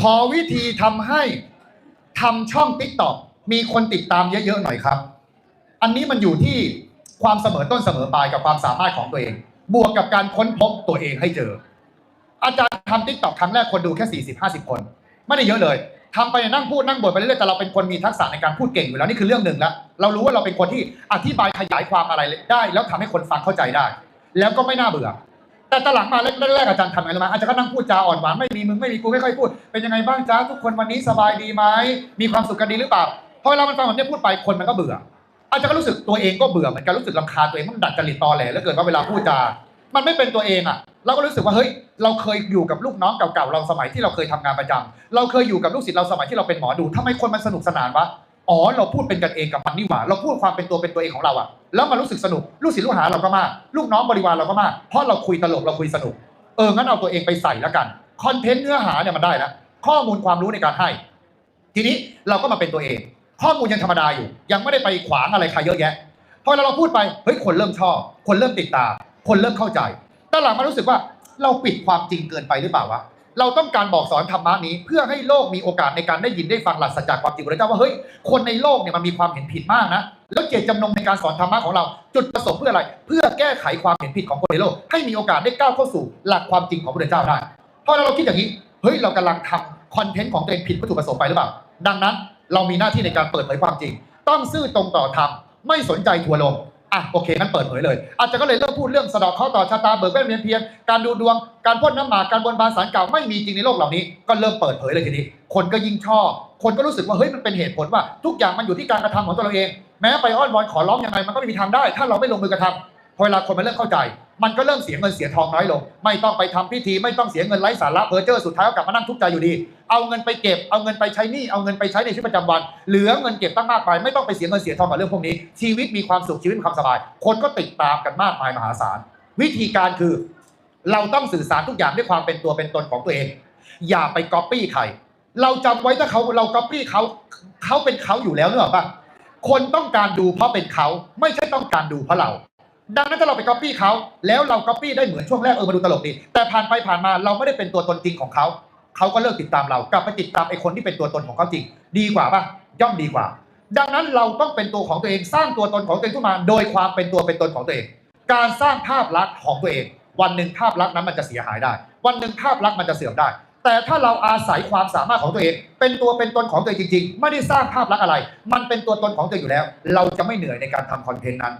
ขอวิธีทำให้ทำช่องติ๊กต็อกมีคนติดตามเยอะๆหน่อยครับ อันนี้มันอยู่ที่ความเสมอต้นเสมอปลายกับความสามารถของตัวเอง บวกกับการค้นพบตัวเองให้เจอ อาจารย์ทำติ๊กต็อกครั้งแรกคนดูแค่ 40 50 คน ไม่ได้เยอะเลยทำไปนั่งพูดนั่งบ่นไปเรื่อยๆแต่เราเป็นคนมีทักษะในการพูดเก่งอยู่แล้วนี่คือเรื่องหนึ่งแล้วเรารู้ว่าเราเป็นคนที่อธิบายขยายความอะไรได้ แล้วทำให้คนฟังเข้าใจได้ แล้วก็ไม่น่าเบื่อ แต่ตอนหลังมาแรกๆอาจารย์ทำไงรู้ไหมอาจารย์ก็นั่งพูดจาอ่อนหวานไม่มีมึงไม่มีกูไม่ค่อยพูด เป็นยังไงบ้างจ้าทุกคนวันนี้สบายดีไหมมีความสุขกันดีหรือเปล่าพอเวลามันฟังแบบนี้พูดไปคนมันก็เบื่อ อาจารย์ก็รู้สึกตัวเองก็เบื่อเหมือนกันรู้สึกรำคาญตัวเองมันดัดจริตตอแหลแล้วเกิดว่าเวลาพูดจา มันไม่เป็นตัวเองอะ เราก็รู้สึกว่าเฮ้ยเราเคยอยู่กับลูกน้องเก่าๆเราสมัยที่เราเคยทำงานประจำเราเคยอยู่กับลูกศิษย์เราสมัยที่เราเป็นหมอดูทำไมคนมันสนุกสนานวะ อ๋อเราพูดเป็นกันเองกับมันนี่หว่า เราพูดความเป็นตัวเป็นตัวเองของเราอะแล้วมันรู้สึกสนุกลูกศิษย์ลูกหาเราก็มาก ลูกน้องบริวารเราก็มาก เพราะเราคุยตลกเราคุยสนุก เอองั้นเอาตัวเองไปใส่แล้วกันคอนเทนต์เนื้อหาเนี่ยมันได้แล้วข้อมูลความรู้ในการให้ ทีนี้เราก็มาเป็นตัวเอง ข้อมูลยังธรรมดาอยู่ ยังไม่ได้ไปขวางอะไรใครเยอะแยะพอเราพูดไปเฮ้ยคนเริ่มชอบ คนเริ่มติดตามคนเริ่มเข้าใจแตอนหลังมารู้สึกว่าเราปิดความจริงเกินไปหรือเปล่าวะ เราต้องการบอกสอนธรรมะนี้ เพื่อให้โลกมีโอกาสในการได้ยินได้ฟังหลักสัจจะความจริงของพระเจ้าว่าเฮ้ยคนในโลกเนี่ยมันมีความเห็นผิดมากนะแล้วเจตจำนงในการสอนธรรมะของเรา จุดประสงค์เพื่ออะไร เพื่อแก้ไขความเห็นผิดของคนในโลก ให้มีโอกาสได้ก้าวเข้าสู่หลักความจริงของพระเจ้าได้พอเราคิดอย่างนี้เฮ้ยเรากำลังทำคอนเทนต์ของตัวเองผิดวัตถุประสงค์ไปหรือเปล่าดังนั้น เรามีหน้าที่ในการเปิดเผยความจริง ต้องซื่อตรงต่อธรรมไม่สนใจทัวร์ลง อะโอเคงั้นเปิดเผยเลย อาจจะก็เลยเริ่มพูดเรื่องสะเดอกข้อต่อชะตาเบิกเบ้นเวียนเพียนการดูดวงการพ่นน้ำหมากการบนบานสารเก่าไม่มีจริงในโลกเหล่านี้ ก็เริ่มเปิดเผยเลยทีนี้ คนก็ยิ่งชอบ คนก็รู้สึกว่าเฮ้ยมันเป็นเหตุผลว่า ทุกอย่างมันอยู่ที่การกระทำของตัวเราเอง แม้ไปอ้อนวอนขอร้องยังไงมันก็ไม่มีทางได้ ถ้าเราไม่ลงมือกระทำพอเวลาคนมันเริ่มเข้าใจ มันก็เริ่มเสียเงินเสียทองน้อยลง ไม่ต้องไปทำพิธีไม่ต้องเสียเงินไร้สาระเพอเจอร์สุดท้ายก็กลับมานั่งทุกข์ใจอยู่ดี เอาเงินไปเก็บเอาเงินไปใช้หนี้เอาเงินไปใช้ในชีวิตประจำวัน เหลือเงินเก็บตั้งมากมายไม่ต้องไปเสียเงินเสียทองกับเรื่องพวกนี้ ชีวิตมีความสุขชีวิตมีความสบาย คนก็ติดตามกันมากมายมหาศาล วิธีการคือ เราต้องสื่อสารทุกอย่างด้วยความเป็นตัวเป็นตนของตัวเอง อย่าไปก๊อปปี้ใครเราจำไว้ถ้าเขาเราก๊อปปี้เขาเขาเป็นเขาอยู่แล้วเนอะป่ะคนต้องการดูเพราะเป็นเขาไม่ใช่ต้องการดูเพราะเรา ดังนั้นถ้าเราไปก๊อปปี้เขาแล้วเราก๊อปปี้ได้เหมือนช่วงแรกเออมาดูตลกดี แต่ผ่านไปผ่านมาเราไม่ได้เป็นตัวตนจริงของเขาเขาก็เลิกติดตามเรากลับไปติดตามไอ้คนที่เป็นตัวตนของเขาจริง ดีกว่าปะย่อมดีกว่า ดังนั้นเราต้องเป็นตัวของตัวเองสร้างตัวตนของตัวเองขึ้นมา โดยความเป็นตัวเป็นตนของตัวเอง การสร้างภาพลักษณ์ของตัวเอง วันหนึ่งภาพลักษณ์นั้นมันจะเสียหายได้ วันหนึ่งภาพลักษณ์มันจะเสื่อมได้ แต่ถ้าเราอาศัยความสามารถของตัวเอง เป็นตัวเป็นตนของตัวเองจริง ๆ ไม่ได้สร้างภาพลักษณ์อะไร มันเป็นตัวตนของตัวองอยู่แล้ว เราจะไม่เหนื่อยในการทำคอนเทนต์นั้น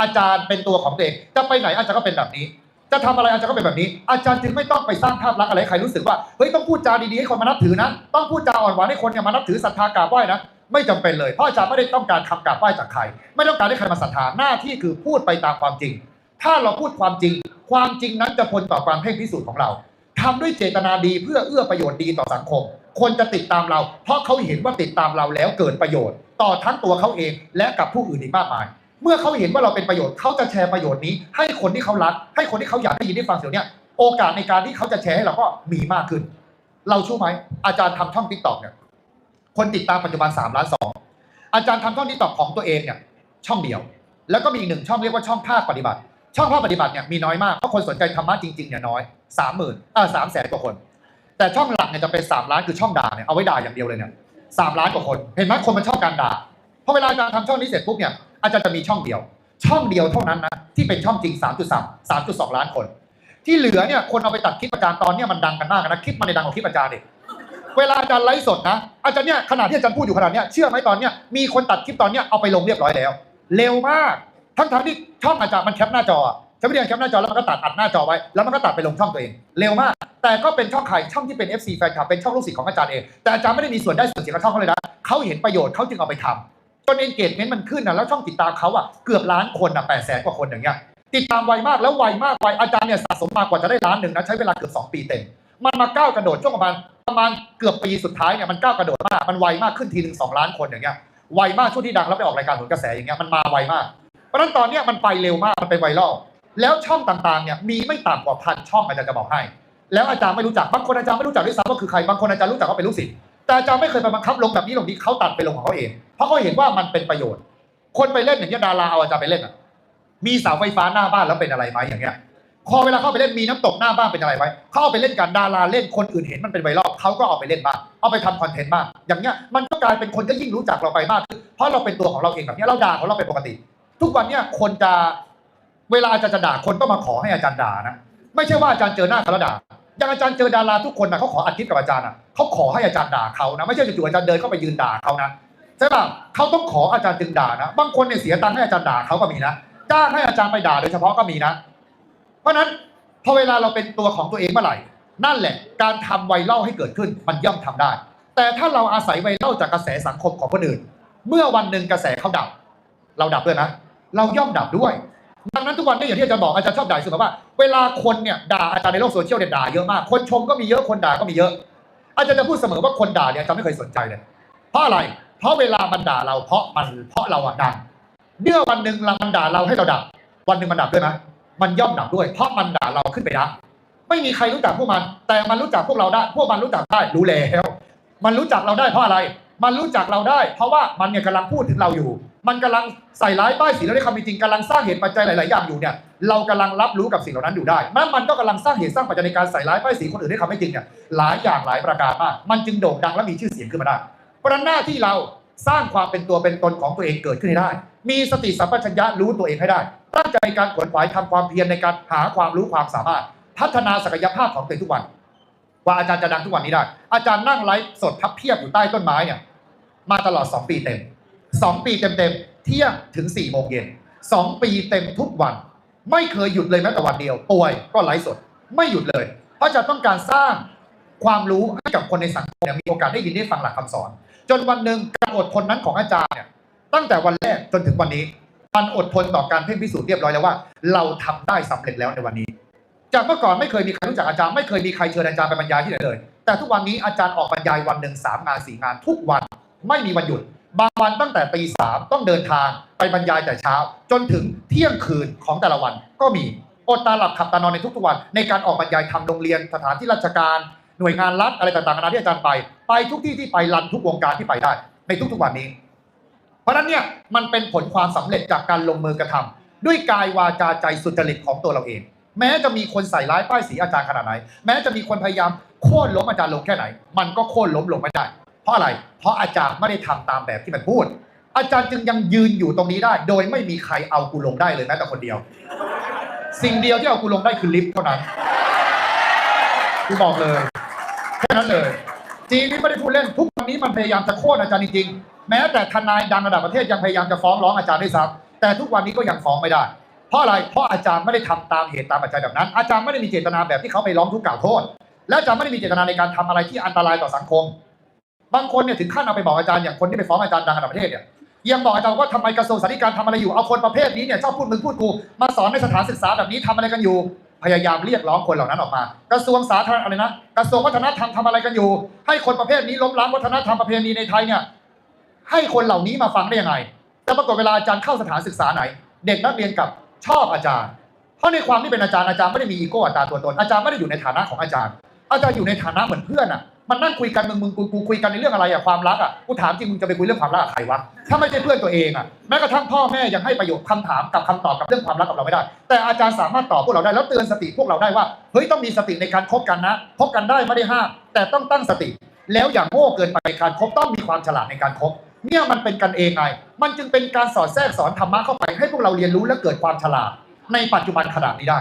อาจารย์เป็นตัวของตัวเองจะไปไหนอาจารย์ก็เป็นแบบนี้ จะทำอะไรอาจารย์ก็เป็นแบบนี้ อาจารย์จึงไม่ต้องไปสร้างภาพลักษณ์อะไรให้ใครรู้สึกว่าเฮ้ยต้องพูดจาดีๆให้คนมานับถือนะ ต้องพูดจาอ่อนหวานให้คนเนี่ยมานับถือศรัทธากราบไหว้นะไม่จำเป็นเลยเพราะอาจารย์ไม่ได้ต้องการคำกราบไหว้จากใคร ไม่ต้องการให้ใครมาศรัทธาหน้าที่คือพูดไปตามความจริง ถ้าเราพูดความจริง ความจริงนั้นจะพ้นต่อความเพ่งพิสูจน์ของเราทำด้วยเจตนาดีเพื่อเอื้อประโยชน์ดีต่อสังคม คนจะติดตามเรา เพราะเขาเห็นว่าติดตามเราแล้วเกิดประโยชน์ ต่อทั้งตัวเขาเองและกับผู้อื่นอีกมากมาย เมื่อเขาเห็นว่าเราเป็นประโยชน์เขาจะแชร์ประโยชน์นี้ ให้คนที่เขารัก ให้คนที่เขาอยากได้ยินได้ฟังเสียงเนี้ยโอกาสในการที่เขาจะแชร์ให้เราก็มีมากขึ้น เราชู้ไหมอาจารย์ทำช่องทิกตอกเนี่ยคนติดตามปัจจุบัน3ล้านสองอาจารย์ทำช่องทิกตอกของตัวเองเนี่ยช่องเดียว แล้วก็มีอีกหนึ่งช่องเรียกว่าช่องภาคปฏิบัติ ช่องภาคปฏิบัติเนี่ยมีน้อยมากเพราะคนสนใจธรรมะจริงๆเนี่ยน้อยสามหมื่นอ่าสามแสนกว่าคน แต่ช่องหลักเนี่ยจะเป็นสามล้านคือช่องด่าเนี่ยเอาไว้ด่าอย่างเดียวเลยเนี่ยสามล้านกว่าคน เห็นไหมคนมันชอบการด่าพอเวลาอาจารย์ทำช่องนี้เสร็จปุ๊บเนี่ย อาจารย์จะมีช่องเดียว ช่องเดียวเท่านั้นนะที่เป็นช่องจริง 3.3 3.2 ล้านคน ที่เหลือเนี่ยคนเอาไปตัดคลิปอาจารย์ตอนเนี้ยมันดังกันมากนะคลิปมันในดังกว่าคลิปอาจารย์เองเวลาอาจารย์ไลฟ์สดนะอาจารย์เนี่ยขนาดที่อาจารย์พูดอยู่ขนาดเนี้ยเชื่อไหมตอนเนี้ยมีคนตัดคลิปตอนเนี้ยเอาไปลงเรียบร้อยแล้ว เร็วมากทั้งทที่ช่องอาจารย์มันแคปหน้าจออะใช้วิธีการแคปหน้าจอแล้วมันก็ตัดอัดหน้าจอไว้แล้วมันก็ตัดไปลงช่องตัวเอง เร็วมาก แต่ก็เป็นช่องใครช่องที่เป็น FC แฟนคลับเป็นช่องลูกศิษย์ของอาจารย์เองแต่อาจารย์ไม่ได้มีส่วนได้ส่วนเสียกับช่องเขาเลยนะเขาเห็นประโยชน์เขาจึงเอาไปทำ จนเอนเกจเมนต์มันขึ้นนะแล้วช่องติดตามเขาอะเกือบล้านคนอะแปดแสนกว่าคนอย่างเงี้ยติดตามไวมากแล้วไวมากไวอาจารย์เนี่ยสะสมมากกว่าจะได้ล้านหนึ่งนะใช้เวลาเกือบ2ปีเต็มมันมาก้าวกระโดดช่วงประมาณประมาณเกือบปีสุดท้ายเนี่ยมันก้าวกระโดดมากมันไวมากขึ้นทีหนึ่งสองล้านคนอย่างเงี้ยไวมากช่วงที่ดังแล้วไปออกรายการผลกระแสอย่างเงี้ยมันมาไวมากเพราะฉะนั้นตอนเนี้ยมันไปเร็วมากมันเป็นไวรัลแล้วช่องต่างๆเนี่ยมีไม่ต่ำกว่าพันช่องอาจารย์จะบอกให้ แล้วอาจารย์ไม่รู้จักบางคนอาจารย์ไม่รู้จักด้วยซ้ำว่าคือใครบางคนอาจารย์รู้จักว่าเป็นลูกศิษย์ แต่อาจารย์ไม่เคยไปบังคับลงแบบนี้ลงนี้เขาตัดไปลงของเขาเอง เพราะเขาเห็นว่ามันเป็นประโยชน์ คนไปเล่นอย่างเงี้ยดาราเอาอาจารย์ไปเล่นอะ มีเสาไฟฟ้าหน้าบ้านแล้วเป็นอะไรไหมอย่างเงี้ยพอเวลาเข้าไปเล่นมีน้ำตกหน้าบ้านเป็นอะไรไหมเขาเอาไปเล่นกันดาราเล่นคนอื่นเห็นมันเป็นไวรัลเขาก็เอาไปเล่นบ้างเอาไปทำคอนเทนต์บ้างอย่างเงี้ยมันก็กลายเป็นคนก็ยิ่งรู้จักเราไปมากขึ้นเพราะเราเป็นตัวของเราเองแบบเนี้ยเราด่าของเราเป็นปกติ ทุกวันเนี่ยคนจะเวลาอาจารย์จะด่าคนก็มาขอให้อาจารย์ด่านะไม่ใช่ว่าอาจารย์เจอหน้าเขาแล้วด่า อย่างอาจารย์เจอดาราทุกคนนะเขาขออัดคลิปกับอาจารย์อะเขาขอให้อาจารย์ด่าเขานะไม่ใช่จู่ๆอาจารย์เดินเข้าไปยืนด่าเขานะใช่ป่ะเขาต้องขออาจารย์จึงด่านะบางคนเนี่ยเสียตังค์ให้อาจารย์ด่าเขาก็มีนะจ้างให้อาจารย์ไปด่าโดยเฉพาะก็มีนะ เพราะนั้นพอเวลาเราเป็นตัวของตัวเองเมื่อไหร่ นั่นแหละ การทำไวรัลให้เกิดขึ้นมันย่อมทำได้ แต่ถ้าเราอาศัยไวรัลจากกระแสสังคมของคนอื่น เมื่อวันหนึ่งกระแสเขาดับ เราดับด้วยนะ เราย่อมดับด้วย ดังนั้นทุกวันนี้อย่างที่อาจารย์บอกอาจารย์ชอบด่าเสมอว่าเวลาคนเนี่ยด่าอาจารย์ในโลกโซเชียลเนี่ยด่าเยอะมาก คนชมก็มีเยอะคนด่าก็มีเยอะ อาจารย์จะพูดเสมอว่าคนด่าเนี่ยอาจารย์ไม่เคยสนใจเลย เพราะอะไร เพราะเวลามันด่าเราเพราะมันเพราะเราอะดังเมื่อวันหนึ่งมันด่าเราให้เราดับ วันหนึ่งมันดับด้วยนะมันย่อมดับด้วย เพราะมันด่าเราขึ้นไปนะไม่มีใครรู้จักพวกมัน แต่มันรู้จักพวกเราได้ พวกมันรู้จักได้รู้แล้ว มันรู้จักเราได้เพราะอะไร มันรู้จักเราได้ เพราะว่ามันเนี่ยกำลังพูดถึงเราอยู่ มันกำลังใส่ร้ายป้ายสีแล้วในความจริงกำลังสร้างเหตุปัจจัยหลาย ๆ อย่างอยู่เนี่ยเรากำลังรับรู้กับสิ่งเหล่านั้นอยู่ได้นั่นมันก็กำลังสร้างเหตุสร้างปัจจัยในการใส่ร้ายป้ายสีคนอื่นให้คำไม่จริงเนี่ยหลายอย่างหลายประการมาก มันจึงโด่งดังและมีชื่อเสียงขึ้นมาได้เพราะนั้นหน้าที่เราสร้างความเป็นตัวเป็นตนของตัวเองเกิดขึ้นให้ได้ มีสติสัมปชัญญะรู้ตัวเองให้ได้ ตั้งใจในการขวนขวายทำความเพียรในการหาความรู้ความสามารถ พัฒนาศักยภาพของตัวเองทุกวัน ว่าอาจารย์จะดังทุกวันนี้ได้ อาจารย์นั่งไลฟ์สดพับเพียบอยู่ใต้ต้นไม้เนี่ย มาตลอด 2 ปีเต็ม 2 ปีเต็มๆเที่ยงถึง4โมงเย็น2 ปีเต็มทุกวัน ไม่เคยหยุดเลยแม้แต่วันเดียว ป่วยก็ไลฟ์สด ไม่หยุดเลย เพราะจะต้องการสร้างความรู้ให้กับคนในสังคมมีโอกาสได้ยินได้ฟังหลักคำสอน จนวันหนึ่งการอดทนนั้นของอาจารย์เนี่ยตั้งแต่วันแรกจนถึงวันนี้มันอดทนต่อการเพ่งพิสูจน์เรียบร้อยแล้วว่า เราทำได้สำเร็จแล้วในวันนี้ จากเมื่อก่อนไม่เคยมีใครรู้จักอาจารย์ไม่เคยมีใครเชิญอาจารย์ไปบรรยายที่ไหนเลย แต่ทุกวันนี้อาจารย์ออกบรรยายวันหนึ่งสามงานสี่งานทุกวัน ไม่มีวันหยุด บางวันตั้งแต่ตีสามต้องเดินทางไปบรรยายแต่เช้า จนถึงเที่ยงคืนของแต่ละวันก็มีอดตาหลับขับตานอนในทุกๆวัน ในการออกบรรยายทำโรงเรียนสถานที่ราชการหน่วยงานรัฐอะไรต่างๆนานาที่อาจารย์ไป ไปทุกที่ที่ไปรันทุกวงการที่ไปได้ ในทุกๆวันนี้ เพราะฉะนั้นเนี่ยมันเป็นผลความสำเร็จจากการลงมือกระทำด้วยกายวาจาใจสุจริตของตัวเราเอง แม้จะมีคนใส่ร้ายป้ายสีอาจารย์ขนาดไหน แม้จะมีคนพยายามโค่นล้มอาจารย์ลงแค่ไหน มันก็โค่นล้มลงไม่ได้ เพราะอะไร เพราะอาจารย์ไม่ได้ทำตามแบบที่มันพูด อาจารย์จึงยังยืนอยู่ตรงนี้ได้ โดยไม่มีใครเอากูลงได้เลยแม้แต่คนเดียว สิ่งเดียวที่เอากูลงได้คือลิฟต์เท่านั้นกูบอกเลยแค่นั้นเลยจริงนี่ไม่ได้พูดเล่นทุกวันนี้มันพยายามจะโค่นอาจารย์จริงๆแม้แต่ทนายดังระดับประเทศยังพยายามจะฟ้องร้องอาจารย์ด้วยซ้ำแต่ทุกวันนี้ก็ยังฟ้องไม่ได้ เพราะอะไร เพราะอาจารย์ไม่ได้ทำตามเหตุตามปัจจัยแบบนั้น อาจารย์ไม่ได้มีเจตนาแบบที่เขาไปร้องทุกข์กล่าวโทษ และอาจารย์ไม่ได้มีเจตนาในการทำอะไรที่อันตรายต่อสังคม บางคนเนี่ยถึงขั้นเอาไปบอกอาจารย์อย่างคนที่ไปฟ้องอาจารย์ดังระดับประเทศเนี่ยยังบอกอาจารย์ว่าทำไมกระทรวงสาธารณสุขทำอะไรอยู่เอาคนประเภทนี้เนี่ยชอบพูดมึงพูดกูมาสอนในสถานศึกษาแบบนี้ทำอะไรกันอยู่ พยายามเรียกร้องคนเหล่านั้นออกมา กระทรวงสาธารณอะไรนะกระทรวงวัฒนธรรมทำอะไรกันอยู่ ให้คนประเภทนี้ล้มล้างวัฒนธรรมประเพณีในไทยเนี่ยให้คนเหล่านี้มาฟังได้ยังไงแต่ปรากฏเวลาอาจารย์เข้าสถานศึกษาไหน เด็กนักเรียนกับชอบอาจารย์ เพราะในความที่เป็นอาจารย์อาจารย์ไม่ได้มีอีโก้อัตราตัวตนอาจารย์ไม่ได้อยู่ในฐานะของอาจารย์ อาจารย์อยู่ในฐานะเหมือนเพื่อนอะ มันนั่งคุยกันมึงมึงกูกูคุยกันในเรื่องอะไรอะความรักอะกูถามจริงมึงจะไปคุยเรื่องความรักกับใครวะถ้าไม่ใช่เพื่อนตัวเองอะแม้กระทั่งพ่อแม่ยังให้ประโยชน์คำถามกับคำตอบกับเรื่องความรักกับเราไม่ได้ แต่อาจารย์สามารถตอบพวกเราได้แล้วเตือนสติพวกเราได้ว่าเฮ้ยต้องมีสติในการคบกันนะคบกันได้ไม่ได้ห้ามแต่ต้องตั้งสติ แล้วอย่าโง่เกินไปในการคบต้องมีความฉลาดในการคบเนี่ยมันเป็นกันเองไง มันจึงเป็นการสอดแทรกสอนธรรมะเข้าไปให้พวกเราเรียนรู้และเกิดความฉลาด ในปัจจุบันขนาดนี้ได้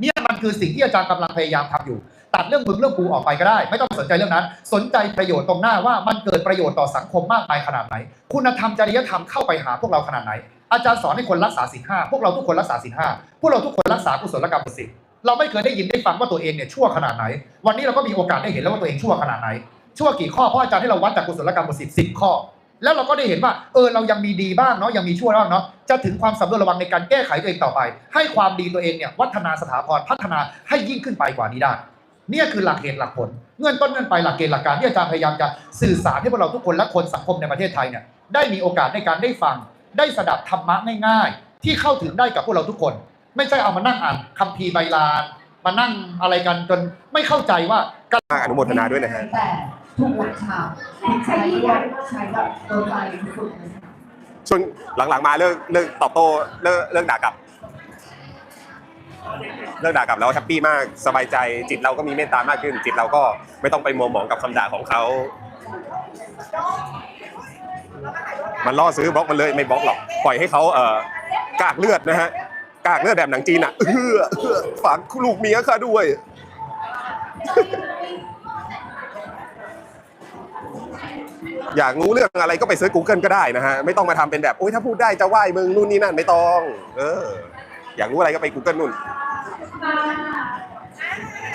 เนี่ยมันคือสิ่งที่อาจารย์กำลังพยายามทำอยู่ ตัดเรื่องมึงเรื่องกูออกไปก็ได้ ไม่ต้องสนใจเรื่องนั้น สนใจประโยชน์ตรงหน้าว่ามันเกิดประโยชน์ต่อสังคมมากมายขนาดไหน คุณธรรมจริยธรรมเข้าไปหาพวกเราขนาดไหน อาจารย์สอนให้คนรักษาศีลห้าพวกเราทุกคนรักษาศีลห้าพวกเราทุกคนรักษากุศลกรรมสิเราไม่เคยได้ยินได้ฟังว่าตัวเองเนี่ยชั่วขนาดไหน วันนี้เราก็มีโอกาสได้เห็นแล้วว่าตัวเองชั่วขนาดไหน ชั่วกี่ข้อเพราะอาจารย์ให้เราวัดจากกุศลกรรมสิบสิบข้อแล้วเราก็ได้เห็นว่าเออเรายังมีดีบ้างเนาะยังมีชั่วบ้างเนาะจะถึงความสำรวจระวังในการแก้ไขตัวเองต่อไป ให้ความดีตัวเองเนี่ยวัฒนาสถาพรพัฒนาให้ยิ่งขึ้นไปกว่านี้ได้ เนี่ยคือหลักเหตุหลักผล เงื่อนต้นเงื่อนไปหลักเกณฑ์หลักการที่อาจารย์พยายามจะสื่อสารให้พวกเราทุกคนและคนสังคมในประเทศไทยเนี่ยได้มีโอกาสในการได้ฟัง ได้สดับธรรมะง่ายๆ ที่เข้าถึงได้กับพวกเราทุกคน ไม่ใช่เอามานั่งอ่านคัมภีร์ใบลานมานั่งอะไรกันจนไม่เข้าใจว่าการอนุโมทนาด้วยนะฮะแต่ทุกหลักฉากใช้ด้วยใช้แบบเออไปสุดเลยค่ะช่วงหลังๆมาเลิกเลิกตอบโต้เลิกเลิกด่ากลับ เลิกด่ากลับแล้วแฮปปี้มากสบายใจจิตเราก็มีเมตตามากขึ้น จิตเราก็ไม่ต้องไปมัวหมองกับคำด่าของเขา มันล่อซื้อบล็อกมันเลยไม่บล็อกหรอกปล่อยให้เขาเอ่อกากเลือดนะฮะกากเลือดแบบหนังจีนอะเออเออฝากลูกเมียข้าด้วย อยากรู้เรื่องอะไรก็ไปซิร์ช Google ก็ได้นะฮะ ไม่ต้องมาทำเป็นแบบ โอ้ยถ้าพูดได้จะไหว้มึงนู่นนี่นั่นไม่ต้อง เออ อยากรู้อะไรก็ไป Google นู่น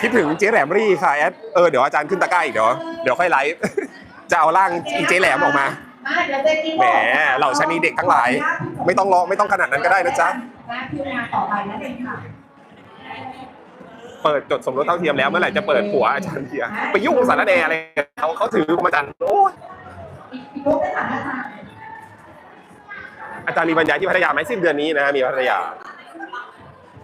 คิดถึงเจ๊แหลมรี่ค่ะแอดเออเดี๋ยวอาจารย์ขึ้นตะกร้าอีกเดี๋ยวเดี๋ยวค่อยไลฟ์ จะเอาร่างอีเจ๊แหลมออกมามาเดี๋ยวเจกินแหมเหล่าชะนีเด็กทั้งหลาย ไม่ต้องรอไม่ต้องขนาดนั้นก็ได้นะจ๊ะนะคิวงานต่อไปนั่นเองค่ะเปิดจดสมรสเท่าเทียมแล้วเมื่อไหร่จะเปิดผัวอาจารย์เทียไปยุ่งสารแดอะไรเขาเขาถือมาจันโอ้ยอีกอีกรูปได้ค่ะอาจารย์อาจารย์มีบรรยายที่พัทยาไหมสิ้นเดือนนี้นะมีพัทยา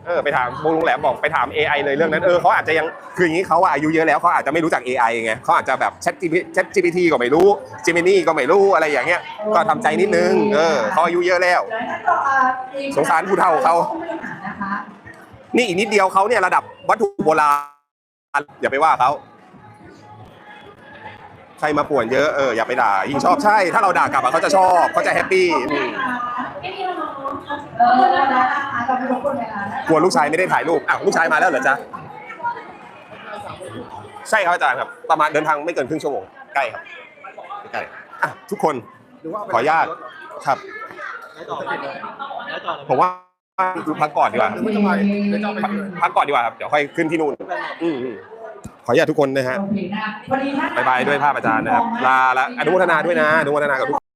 เออไปถามวงลุงแหลมบอกไปถาม AI เลยเรื่องนั้นเออเขาอาจจะยังคืออย่างนี้เขาอะอายุเยอะแล้วเขาอาจจะไม่รู้จัก AI ไงเขาอาจจะแบบ Chat Chat GPT ก็ไม่รู้ Gemini ก็ไม่รู้อะไรอย่างเงี้ยก็ทำใจนิดนึงเออเขาอายุเยอะแล้ว สงสารผู้เฒ่าเขา นี่อีกนิดเดียวเขาเนี่ยระดับวัตถุโบราณอย่าไปว่าเขาใครมาป่วนเยอะเอออย่าไปด่ายิ่งชอบใช่ ถ้าเราด่ากลับอะเขาจะชอบเขาจะแฮปปี้ อืมเออแล้วนะคะเราไปรบกวนเวลานะกลัวลูกชายไม่ได้ถ่ายรูปอ้าวลูกชายมาแล้วเหรอจ๊ะใช่ครับอาจารย์ครับ ประมาณเดินทางไม่เกินครึ่งชั่วโมงใกล้ครับใกล้อะทุกคนขออนุญาตครับ ผมว่าพักก่อนดีกว่าไม่ต้องไปเดี๋ยวจะเอาไปเลยพักก่อนดีกว่าครับเดี๋ยวค่อยขึ้นที่นู่นอืมอืมขออนุญาตทุกคนนะฮะโอเคนะพอดีนะบายบายด้วยภาพอาจารย์นะครับ ลาละอนุโมทนาด้วยนะอนุโมทนากับทุก